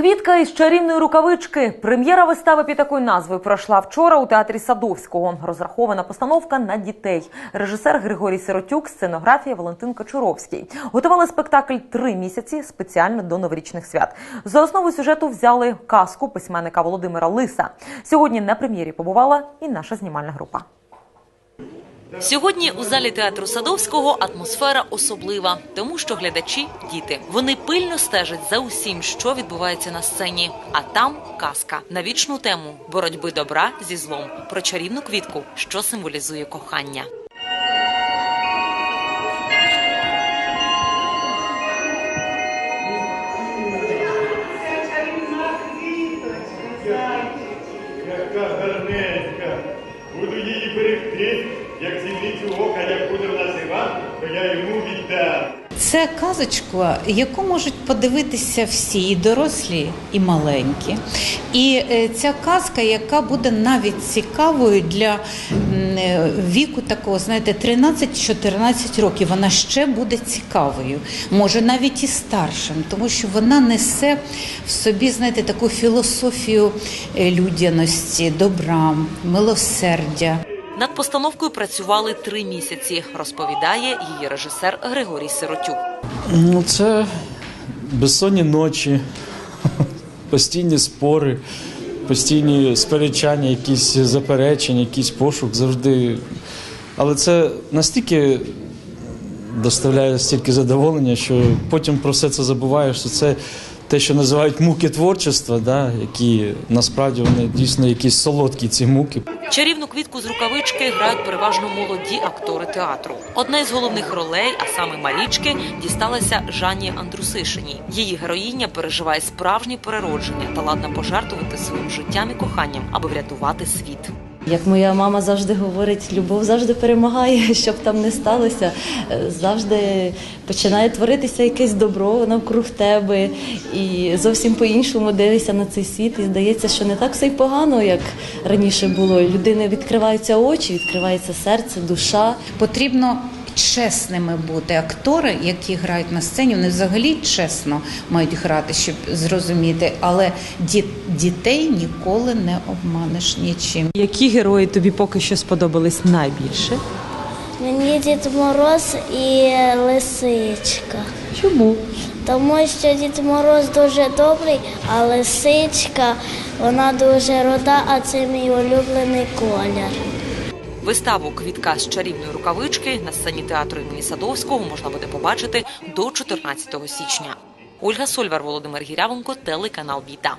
Квітка із чарівної рукавички. Прем'єра вистави під такою назвою пройшла вчора у театрі Садовського. Розрахована постановка на дітей. Режисер Григорій Сиротюк, сценографія Валентин Кочуровський. Готували спектакль три місяці спеціально до новорічних свят. За основу сюжету взяли казку письменника Володимира Лиса. Сьогодні на прем'єрі побувала і наша знімальна група. Сьогодні у залі театру Садовського атмосфера особлива, тому що глядачі діти. Вони пильно стежать за усім, що відбувається на сцені. А там казка на вічну тему боротьби добра зі злом про чарівну квітку, що символізує кохання. Яка гарненька. Буду її берегти, як зіницю ока, як буде називати, то я йому віддам. Це казочка, яку можуть подивитися всі, і дорослі, і маленькі. І е, ця казка, яка буде навіть цікавою для е, віку такого, знаєте, 13-14 років, вона ще буде цікавою, може навіть і старшим, тому що вона несе в собі, знаєте, таку філософію е, людяності, добра, милосердя. Над постановкою працювали три місяці, розповідає її режисер Григорій Сиротюк. Ну, це безсонні ночі, постійні спори, постійні сперечання, якісь заперечення, якийсь пошук завжди. Але це настільки доставляє стільки задоволення, що потім про все це забуваєш. що Це те, що називають муки творчества, да, які насправді вони дійсно якісь солодкі ці муки. Чарівну квітку з рукавички грають переважно молоді актори театру. Одна із головних ролей, а саме Марічки, дісталася Жанні Андрусишиній. Її героїня переживає справжнє переродження та ладна пожертвувати своїм життям і коханням, аби врятувати світ. Як моя мама завжди говорить, любов завжди перемагає, що б там не сталося. Е, Завжди починає творитися якесь добро навкруг тебе, і зовсім по-іншому дивишся на цей світ. І здається, що не так все й погано, як раніше було. Людини відкриваються очі, відкривається серце, душа. Потрібно чесними бути. Актори, які грають на сцені, вони взагалі чесно мають грати, щоб зрозуміти. Але дітей ніколи не обманеш нічим. Які герої тобі поки що сподобались найбільше? Мені Дід Мороз і лисичка. Чому? Тому що Дід Мороз дуже добрий, а лисичка вона дуже рода, а це мій улюблений колір. Виставу Квітка з чарівної рукавички на сцені театру імені Садовського можна буде побачити до 14 січня. Ольга Сольвар, Володимир Гірявенко, телеканал Віта.